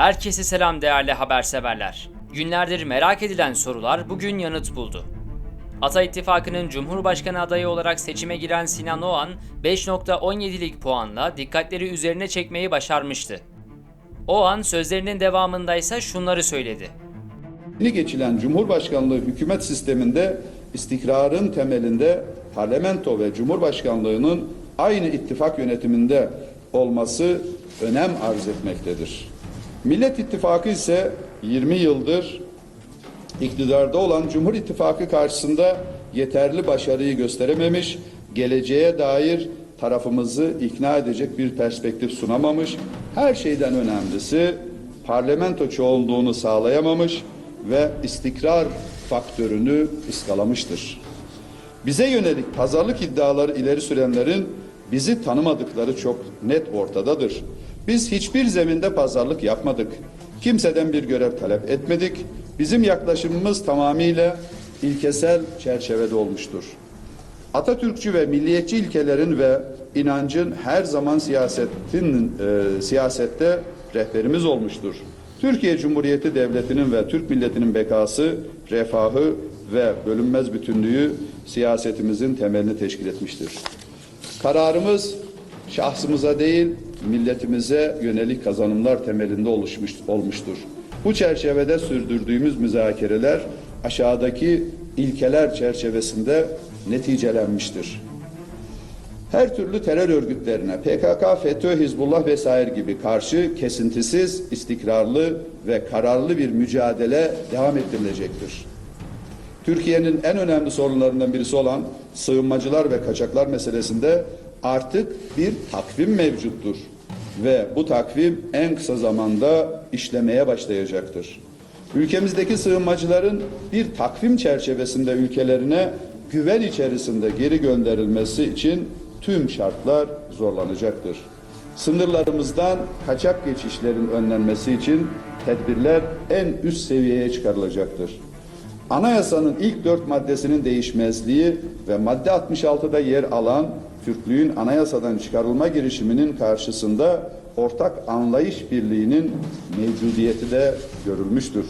Herkese selam değerli haberseverler. Günlerdir merak edilen sorular bugün yanıt buldu. Ata İttifakı'nın Cumhurbaşkanı adayı olarak seçime giren Sinan Oğan 5.17'lik puanla dikkatleri üzerine çekmeyi başarmıştı. Oğan sözlerinin devamında ise şunları söyledi. Yeni geçilen Cumhurbaşkanlığı hükümet sisteminde istikrarın temelinde parlamento ve Cumhurbaşkanlığının aynı ittifak yönetiminde olması önem arz etmektedir. Millet İttifakı ise 20 yıldır iktidarda olan Cumhur İttifakı karşısında yeterli başarıyı gösterememiş, geleceğe dair tarafımızı ikna edecek bir perspektif sunamamış, her şeyden önemlisi parlamento çoğunluğunu sağlayamamış ve istikrar faktörünü ıskalamıştır. Bize yönelik pazarlık iddiaları ileri sürenlerin bizi tanımadıkları çok net ortadadır. Biz hiçbir zeminde pazarlık yapmadık. Kimseden bir görev talep etmedik. Bizim yaklaşımımız tamamıyla ilkesel çerçevede olmuştur. Atatürkçü ve milliyetçi ilkelerin ve inancın her zaman siyasetin e, siyasette rehberimiz olmuştur. Türkiye Cumhuriyeti Devleti'nin ve Türk milletinin bekası, refahı ve bölünmez bütünlüğü siyasetimizin temelini teşkil etmiştir. Kararımız şahsımıza değil, milletimize yönelik kazanımlar temelinde oluşmuş, olmuştur. Bu çerçevede sürdürdüğümüz müzakereler aşağıdaki ilkeler çerçevesinde neticelenmiştir. Her türlü terör örgütlerine PKK, FETÖ, Hizbullah vesaire gibi karşı kesintisiz, istikrarlı ve kararlı bir mücadele devam ettirilecektir. Türkiye'nin en önemli sorunlarından birisi olan sığınmacılar ve kaçaklar meselesinde artık bir takvim mevcuttur ve bu takvim en kısa zamanda işlemeye başlayacaktır. Ülkemizdeki sığınmacıların bir takvim çerçevesinde ülkelerine güven içerisinde geri gönderilmesi için tüm şartlar zorlanacaktır. Sınırlarımızdan kaçak geçişlerin önlenmesi için tedbirler en üst seviyeye çıkarılacaktır. Anayasanın ilk dört maddesinin değişmezliği ve madde 66'da yer alan Türklüğün anayasadan çıkarılma girişiminin karşısında ortak anlayış birliğinin mevcudiyeti de görülmüştür.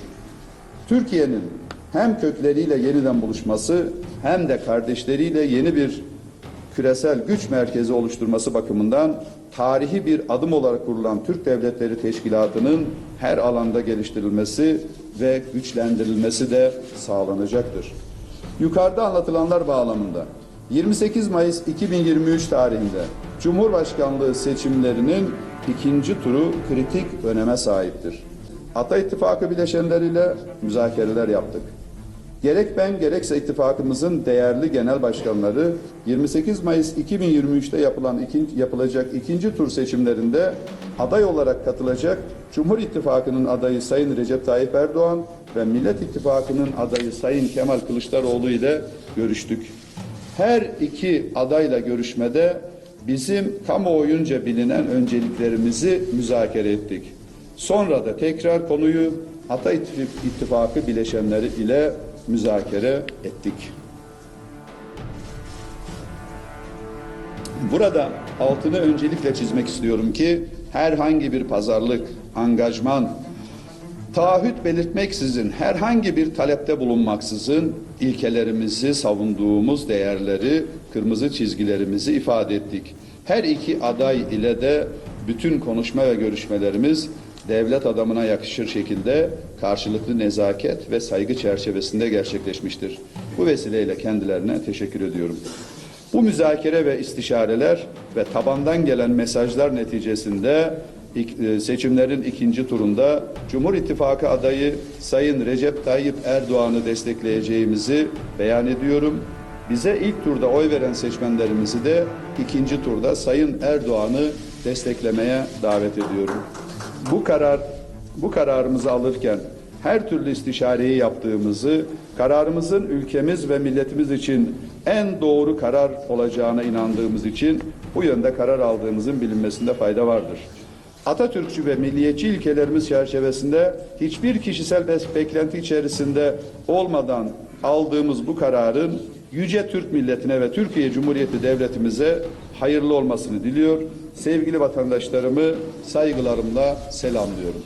Türkiye'nin hem kökleriyle yeniden buluşması hem de kardeşleriyle yeni bir küresel güç merkezi oluşturması bakımından tarihi bir adım olarak kurulan Türk Devletleri Teşkilatı'nın her alanda geliştirilmesi ve güçlendirilmesi de sağlanacaktır. Yukarıda anlatılanlar bağlamında 28 Mayıs 2023 tarihinde Cumhurbaşkanlığı seçimlerinin ikinci turu kritik öneme sahiptir. Ata İttifakı bileşenleriyle müzakereler yaptık. Gerek ben gerekse ittifakımızın değerli genel başkanları 28 Mayıs 2023'te yapılan ikinci, yapılacak ikinci tur seçimlerinde aday olarak katılacak Cumhur İttifakı'nın adayı Sayın Recep Tayyip Erdoğan ve Millet İttifakı'nın adayı Sayın Kemal Kılıçdaroğlu ile görüştük. Her iki adayla görüşmede bizim kamuoyunca bilinen önceliklerimizi müzakere ettik. Sonra da tekrar konuyu Ata İttifakı bileşenleri ile müzakere ettik. Burada altını öncelikle çizmek istiyorum ki herhangi bir pazarlık, angajman, taahhüt belirtmeksizin, herhangi bir talepte bulunmaksızın ilkelerimizi, savunduğumuz değerleri, kırmızı çizgilerimizi ifade ettik. Her iki aday ile de bütün konuşma ve görüşmelerimiz devlet adamına yakışır şekilde karşılıklı nezaket ve saygı çerçevesinde gerçekleşmiştir. Bu vesileyle kendilerine teşekkür ediyorum. Bu müzakere ve istişareler ve tabandan gelen mesajlar neticesinde ik- seçimlerin ikinci turunda Cumhur İttifakı adayı Sayın Recep Tayyip Erdoğan'ı destekleyeceğimizi beyan ediyorum. Bize ilk turda oy veren seçmenlerimizi de ikinci turda Sayın Erdoğan'ı desteklemeye davet ediyorum. Bu karar bu kararımızı alırken her türlü istişareyi yaptığımızı, kararımızın ülkemiz ve milletimiz için en doğru karar olacağına inandığımız için bu yönde karar aldığımızın bilinmesinde fayda vardır. Atatürkçü ve milliyetçi ilkelerimiz çerçevesinde hiçbir kişisel beklenti içerisinde olmadan aldığımız bu kararın yüce Türk milletine ve Türkiye Cumhuriyeti devletimize hayırlı olmasını diliyor. Sevgili vatandaşlarımı saygılarımla selamlıyorum.